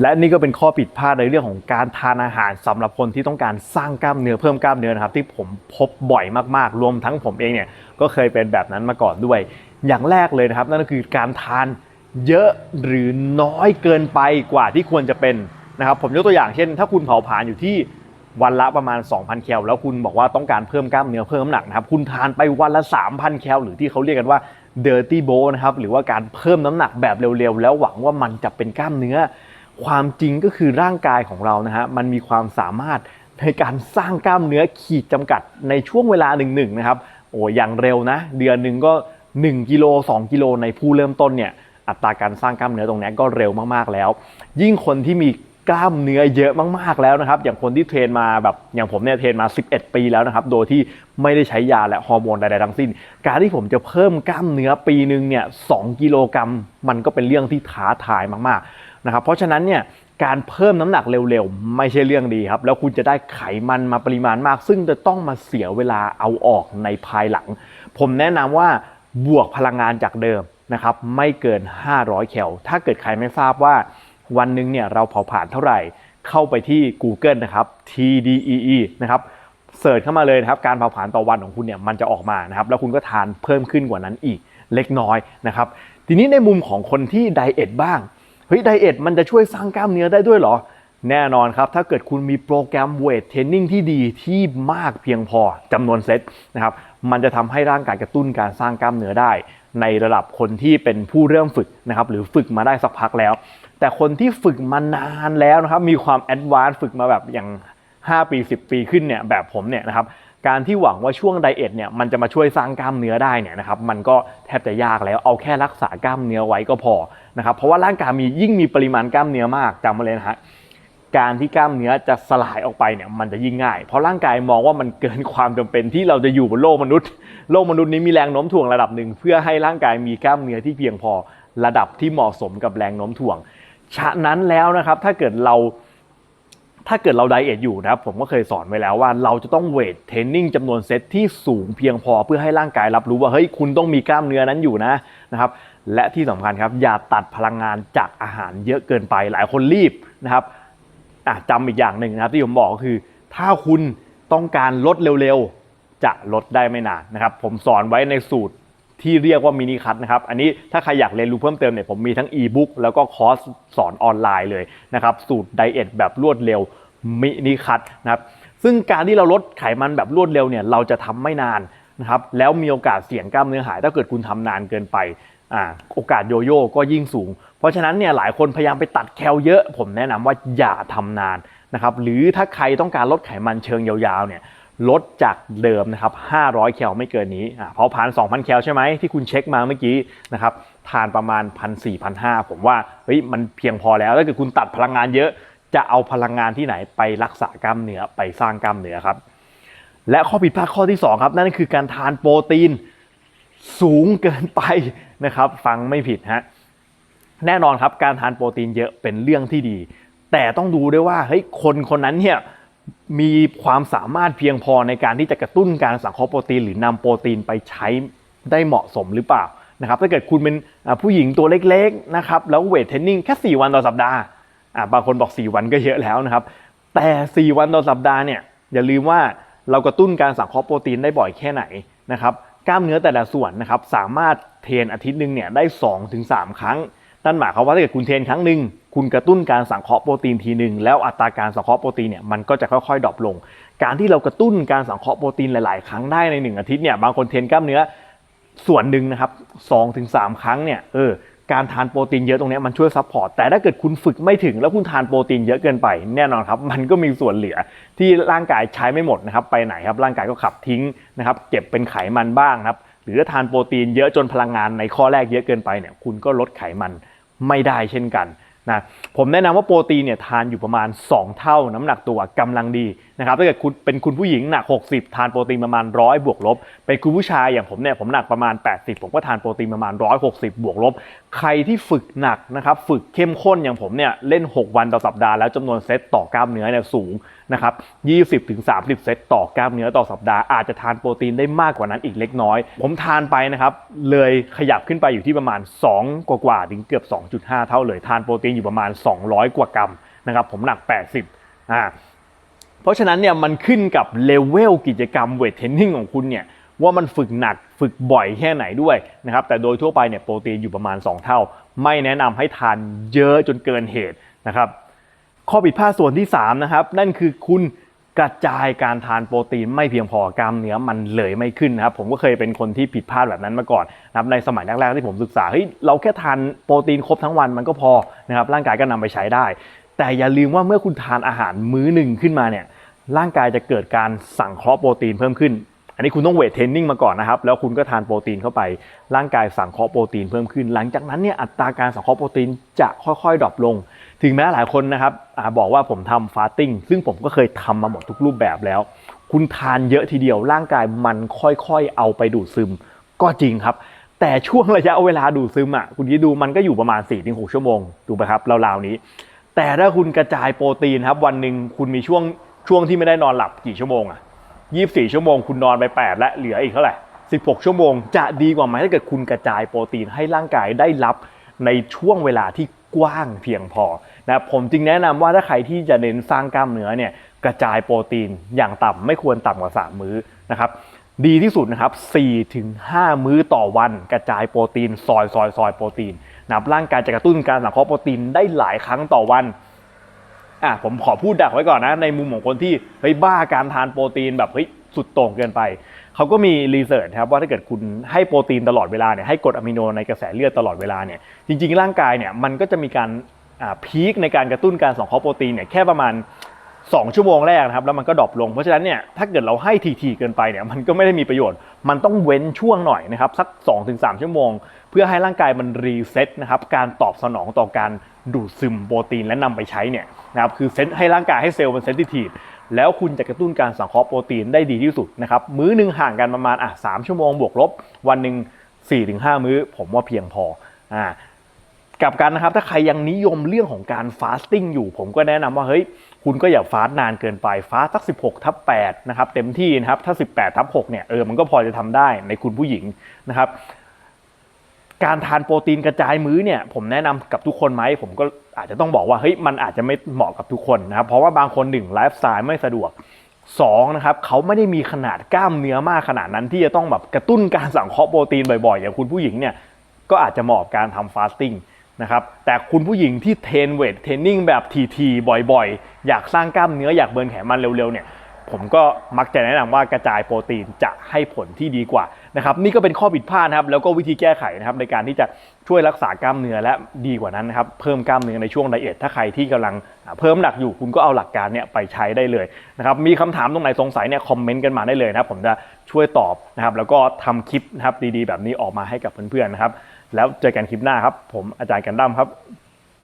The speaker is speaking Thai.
และนี่ก็เป็นข้อผิดพลาดในเรื่องของการทานอาหารสำหรับคนที่ต้องการสร้างกล้ามเนื้อเพิ่มกล้ามเนื้อนะครับที่ผมพบบ่อยมากๆ รวมทั้งผมเองเนี่ยก็เคยเป็นแบบนั้นมาก่อนด้วย อย่างแรกเลยนะครับ นั่นก็คือการทานเยอะหรือน้อยเกินไปกว่าที่ควรจะเป็นนะครับผมยกตัวอย่างเช่น ถ้าคุณเผาผลาญอยู่ที่วันละประมาณ 2,000 แคลแล้วคุณบอกว่าต้องการเพิ่มกล้ามเนื้อเพิ่มน้ำหนักนะครับคุณทานไปวันละ 3,000 แคลหรือที่เขาเรียกกันว่า dirty b o นะครับหรือว่าการเพิ่มน้ำหนักแบบเร็วๆ แล้วหวังว่ามันจะเป็นกล้ามเนื้อ ความจริงก็คือร่างกายของเรานะฮะมันมีความสามารถในการสร้างกล้ามเนื้อขีดจำกัดในช่วงเวลาหนึ่งๆนะครับโอ้อย่างเร็วนะเดือนหนึ่งก็ 1กิโล2กิโลในผู้เริ่มต้นเนี่ยอัตราการสร้างกล้ามเนื้อตรงนี้ก็เร็วมากๆแล้ว ยิ่งคนที่มีกล้ามเนื้อเยอะมากๆแล้วนะครับ อย่างคนที่เทรนมาแบบอย่างผมเนี่ยเทรนมา 11 ปีแล้วนะครับ โดยที่ไม่ได้ใช้ยาและฮอร์โมนใดๆทั้งสิ้น การที่ผมจะเพิ่มกล้ามเนื้อปีหนึ่งเนี่ยสกิโลกรัมมันก็เป็นเรื่องที่ท้าทายมากๆ นะครับเพราะฉะนั้นเนี่ยการเพิ่มน้ำหนักเร็วๆ ไม่ใช่เรื่องดีครับ แล้วคุณจะได้ไขมันมาปริมาณมาก ซึ่งจะต้องมาเสียเวลาเอาออกในภายหลัง ผมแนะนำว่าบวกพลังงานจากเดิมนะครับไม่เกิน 500 แคลถ้าเกิดใครไม่ทราบว่าวันหนึ่งเนี่ยเราเผาผลาญเท่าไหร่เข้าไปที่ Google นะครับ TDEE นะครับเสิร์ชเข้ามาเลยนะครับการเผาผลาญต่อวันของคุณเนี่ยมันจะออกมานะครับแล้วคุณก็ทานเพิ่มขึ้นกว่านั้นอีกเล็กน้อยนะครับทีนี้ในมุมของคนที่ไดเอทบ้าง เฮ้ยไดเอทมันจะช่วยสร้างกล้ามเนื้อได้ด้วยเหรอ แน่นอนครับ ถ้าเกิดคุณมีโปรแกรมเวทเทรนนิ่งที่ดีที่มากเพียงพอจำนวนเซตนะครับมันจะทำให้ร่างกายกระตุ้นการสร้างกล้ามเนื้อได้ ในระดับคนที่เป็นผู้เริ่มฝึกนะครับหรือฝึกมาได้สักพักแล้ว แต่คนที่ฝึกมานานแล้วนะครับมีความแอดวานซ์ฝึกมาแบบอย่าง 5 ปี 10 ปีขึ้นเนี่ยแบบผมเนี่ยนะครับ การที่หวังว่าช่วงไดเอทเนี่ยมันจะมาช่วยสร้างกล้ามเนื้อได้เนี่ยนะครับมันก็แทบจะยากแล้วเอาแค่รักษากล้ามเนื้อไว้ก็พอนะครับเพราะว่าร่างกายมียิ่งมีปริมาณกล้ามเนื้อมากจำมาเลยนะฮะการที่กล้ามเนื้อจะสลายออกไปเนี่ยมันจะยิ่งง่าย เพราะร่างกายมองว่ามันเกินความจำเป็นที่เราจะอยู่บนโลกมนุษย์ โลกมนุษย์นี้มีแรงโน้มถ่วงระดับหนึ่งเพื่อให้ร่างกายมีกล้ามเนื้อที่เพียงพอระดับที่เหมาะสมกับแรงโน้มถ่วง ฉะนั้นแล้วนะครับถ้าเกิดเรา ถ้าเกิดเราไดเอทอยู่นะครับผมก็เคยสอนไว้แล้วว่าเราจะต้องเวทเทรนนิ่งจำนวนเซตที่สูงเพียงพอเพื่อให้ร่างกายรับรู้ว่าเฮ้ยคุณต้องมีกล้ามเนื้อนั้นอยู่นะนะครับและที่สำคัญครับอย่าตัดพลังงานจากอาหารเยอะเกินไปหลายคนรีบนะครับจำอีกอย่างหนึ่งนะครับที่ผมบอกก็คือ ถ้าคุณต้องการลดเร็วๆจะลดได้ไม่นานนะครับผมสอนไว้ในสูตร ที่เรียกว่ามินิคัทนะครับ อันนี้ถ้าใครอยากเรียนรู้เพิ่มเติมเนี่ยผมมีทั้งอีบุ๊กแล้วก็คอร์สสอนออนไลน์เลยนะครับ สูตรไดเอทแบบรวดเร็วมินิคัทนะครับ ซึ่งการที่เราลดไขมันแบบรวดเร็วเนี่ยเราจะทำไม่นานนะครับ แล้วมีโอกาสเสี่ยงกล้ามเนื้อหาย ถ้าเกิดคุณทำนานเกินไปอ่าโอกาสโยโย่ก็ยิ่งสูง เพราะฉะนั้นเนี่ยหลายคนพยายามไปตัดแคลเยอะ ผมแนะนำว่าอย่าทำนานนะครับ หรือถ้าใครต้องการลดไขมันเชิงยาวๆเนี่ย ลดจากเดิมนะครับ 500 แคลไม่เกินนี้อ่าเผาผลาญ2,000 แคลใช่ไหมที่คุณเช็คมาเมื่อกี้นะครับ ทานประมาณ 1,400 1,500 ผมว่าเฮ้ยมันเพียงพอแล้ว ถ้าเกิดคุณตัดพลังงานเยอะ จะเอาพลังงานที่ไหนไปรักษากล้ามเนื้อไปสร้างกล้ามเนื้อครับ และข้อผิดพลาดข้อที่ 2 ครับ นั่นคือการทานโปรตีนสูงเกินไปนะครับ ฟังไม่ผิดฮะ แน่นอนครับการทานโปรตีนเยอะเป็นเรื่องที่ดี แต่ต้องดูด้วยว่าเฮ้ยคนคนนั้นเนี่ย มีความสามารถเพียงพอในการที่จะกระตุ้นการสังเคราะห์โปรตีน หรือนำโปรตีนไปใช้ได้เหมาะสมหรือเปล่านะครับถ้าเกิดคุณเป็นผู้หญิงตัวเล็กๆนะครับแล้วเวทเทรนนิ่งแค่ 4 วันต่อสัปดาห์าบางคนบอก 4 วันก็เยอะแล้วนะครับแต่ 4 วันต่อสัปดาห์เนี่ยอย่าลืมว่าเรากระตุ้นการสังเคราะห์โปรตีนได้บ่อยแค่ไหนนะครับกล้ามเนื้อแต่ละส่วนนะครับสามารถเทรนอาทิตย์หนึ่งเนี่ยได้ 2-3 ครั้งนั่นหมายความว่าถ้าเกิดคุณเทรนครั้งหนึ่ง คุณกระตุ้นการสังเคราะห์โปรตีนทีหนึ่งแล้วอัตราการสังเคราะห์โปรตีนเนี่ยมันก็จะค่อยๆดรอปลง การที่เรากระตุ้นการสังเคราะห์โปรตีนหลายๆ ครั้งได้ในหนึ่งอาทิตย์เนี่ยบางคนเทรนกล้ามเนื้อส่วนหนึ่งนะครับสองถึงสามครั้งเนี่ยเออการทานโปรตีนเยอะตรงนี้มันช่วยซัพพอร์ตแต่ถ้าเกิดคุณฝึกไม่ถึงแล้วคุณทานโปรตีนเยอะเกินไป แน่นอนครับ มันก็มีส่วนเหลือที่ร่างกายใช้ไม่หมดนะครับไปไหนครับร่างกายก็ขับทิ้งนะครับเก็บเป็นไขมันบ้างครับหรือถ้าทานโปรตีนเยอะจนพลังงานในข้อแรกเยอะเกินไปเนี่ยคุณก็ลดไขมันไม่ได้เช่นกัน นะผมแนะนำว่าโปรตีนเนี่ยทานอยู่ประมาณ 2 เท่าน้ำหนักตัวกำลังดีนะครับถ้าเกิดคุณเป็นคุณผู้หญิงหนัก 60 ทานโปรตีนประมาณ 100 บวกลบ เป็นคุณผู้ชายอย่างผมเนี่ยผมหนักประมาณ 80 ผมก็ทานโปรตีนประมาณ 160 บวกลบ ใครที่ฝึกหนักนะครับฝึกเข้มข้นอย่างผมเนี่ยเล่น 6 วันต่อสัปดาห์แล้วจำนวนเซตต่อกล้ามเนื้อเนี่ยสูงนะครับ 20ถึง30 เซตต่อกล้ามเนื้อต่อสัปดาห์อาจจะทานโปรตีนได้มากกว่านั้นอีกเล็กน้อย ผมทานไปนะครับเลยขยับขึ้นไปอยู่ที่ประมาณ 2 กว่าๆถึงเกือบ 2.5 เท่าเลยทานโปรตีนอยู่ประมาณ 200 กว่ากรัมนะครับผมหนัก 80อ่า เพราะฉะนั้นเนี่ยมันขึ้นกับเลเวลกิจกรรมเวทเทรนนิ่งของคุณเนี่ยว่ามันฝึกหนักฝึกบ่อยแค่ไหนด้วยนะครับแต่โดยทั่วไปเนี่ยโปรตีนอยู่ประมาณ 2 เท่า ไม่แนะนำให้ทานเยอะจนเกินเหตุนะครับข้อผิดพลาดส่วนที่3นะครับนั่นคือคุณกระจายการทานโปรตีนไม่เพียงพอกล้ามเนื้อมันเลยไม่ขึ้นนะครับผมก็เคยเป็นคนที่ผิดพลาดแบบนั้นมาก่อนนะครับในสมัยแรกๆที่ผมศึกษาเฮ้ยเราแค่ทานโปรตีนครบทั้งวันมันก็พอนะครับร่างกายก็นำไปใช้ได้ แต่อย่าลืมว่าเมื่อคุณทานอาหารมื้อหนึ่งขึ้นมาเนี่ย ร่างกายจะเกิดการสั่งเคราะห์โปรตีนเพิ่มขึ้น อันนี้คุณต้องเวทเทรนนิ่งมาก่อนนะครับ แล้วคุณก็ทานโปรตีนเข้าไป ร่างกายสั่งเคราะห์โปรตีนเพิ่มขึ้น หลังจากนั้นเนี่ยอัตราการสังเคราะห์โปรตีนจะค่อยๆดรอปลง ถึงแม้หลายคนนะครับอบอกว่าผมทำฟาสติ้ง ซึ่งผมก็เคยทำมาหมดทุกรูปแบบแล้ว คุณทานเยอะทีเดียว ร่างกายมันค่อยๆเอาไปดูดซึม ก็จริงครับแต่ช่วงระยะเวลาดูดซึมอะคุณคิดดูมันก็อยู่ประมาณ 4-6 ชั่วโมงถูกไหมครับราวๆนี้ แต่ถ้าคุณกระจายโปรตีนครับวันหนึ่งคุณมีช่วง ช่วงที่ไม่ได้นอนหลับกี่ชั่วโมงอะ24ชั่วโมงคุณนอนไป8และเหลืออีกเท่าไหร่16ชั่วโมงจะดีกว่าไหมถ้าเกิดคุณกระจายโปรตีนให้ร่างกายได้รับในช่วงเวลาที่กว้างเพียงพอนะผมจึงแนะนำว่าถ้าใครที่จะเน้นสร้างกล้ามเนื้อเนี่ยกระจายโปรตีนอย่างต่ำไม่ควรต่ำกว่า 3 มื้อนะครับดีที่สุดนะครับ4ถึง5มื้อต่อวัน กระจายโปรตีนซอยซอยซอยโปรตีนนะร่างกายจะกระตุ้นการสังเคราะห์โปรตีนได้หลายครั้งต่อวัน อะผมขอพูดดักไว้ก่อนนะ ในมุมของคนที่เฮ้ยบ้าการทานโปรตีนแบบเฮ้ยสุดโต่งเกินไป เขาก็มีรีเสิร์ชครับว่าถ้าเกิดคุณให้โปรตีนตลอดเวลาเนี่ยให้กรดอะมิโนในกระแสเลือดตลอดเวลาเนี่ยจริง ๆ ร่างกายเนี่ยมันก็จะมีการพีคในการกระตุ้นการสังเคราะห์โปรตีนเนี่ยแค่ประมาณ 2 ชั่วโมงแรกนะครับแล้วมันก็ดรอปลง เพราะฉะนั้นเนี่ยถ้าเกิดเราให้ทีๆเกินไปเนี่ยมันก็ไม่ได้มีประโยชน์ มันต้องเว้นช่วงหน่อยนะครับสัก 2-3 ชั่วโมง เพื่อให้ร่างกายมันรีเซ็ตนะครับการตอบสนองต่อการดูดซึมโปรตีนและนำไปใช้เนี่ยนะครับคือเซตให้ร่างกายให้เซลล์มันเซนซิทีฟแล้วคุณจะกระตุ้นการสังเคราะห์โปรตีนได้ดีที่สุดนะครับมื้อหนึ่งห่างกันประมาณอะสามชั่วโมงบวกลบวันหนึ่ง4-5 มื้อ ผมว่าเพียงพออ่า กับกันนะครับถ้าใครยังนิยมเรื่องของการฟาสติ้งอยู่ ผมก็แนะนำว่าเฮ้ยคุณก็อย่าฟาสนานเกินไปฟาสต์สัก 16ทับ8นะครับเต็มที่นะครับถ้า 18ทับ6เนี่ยเออมันก็พอจะทำได้ในคุณผู้หญิงนะครับการทานโปรตีนกระจายมื้อเนี่ยผมแนะนำกับทุกคนไหมผมก็อาจจะต้องบอกว่าเฮ้ยมันอาจจะไม่เหมาะกับทุกคนนะครับเพราะว่าบางคนหนึ่งไลฟ์สไตล์ไม่สะดวกสองนะครับเขาไม่ได้มีขนาดกล้ามเนื้อมากขนาดนั้นที่จะต้องแบบกระตุ้นการสังเคราะห์โปรตีนบ่อยๆอย่างคุณผู้หญิงเนี่ยก็อาจจะเหมาะกับการทำฟาสติ้ง นะครับแต่คุณผู้หญิงที่เทรนเวทเทรนนิ่งแบบทีๆบ่อยๆ อยากสร้างกล้ามเนื้ออยากเบิร์นไขมันเร็วๆเนี่ยผมก็มักจะแนะนำว่ากระจายโปรตีนจะให้ผลที่ดีกว่านะครับนี่ก็เป็นข้อผิดพลาดนะครับแล้วก็วิธีแก้ไขนะครับในการที่จะช่วยรักษากล้ามเนื้อและดีกว่านั้นนะครับเพิ่มกล้ามเนื้อในช่วงไดเอทถ้าใครที่กำลังเพิ่มหนักอยู่คุณก็เอาหลักการเนี่ยไปใช้ได้เลยนะครับมีคำถามตรงไหนสงสัยเนี่ยคอมเมนต์กันมาได้เลยนะครับผมจะช่วยตอบนะครับแล้วก็ทำคลิปนะครับดีๆ แบบนี้ออกมาให้กับเพื่อนๆนะครับ แล้วเจอกันคลิปหน้าครับ ผมอาจารย์กันดั้มครับ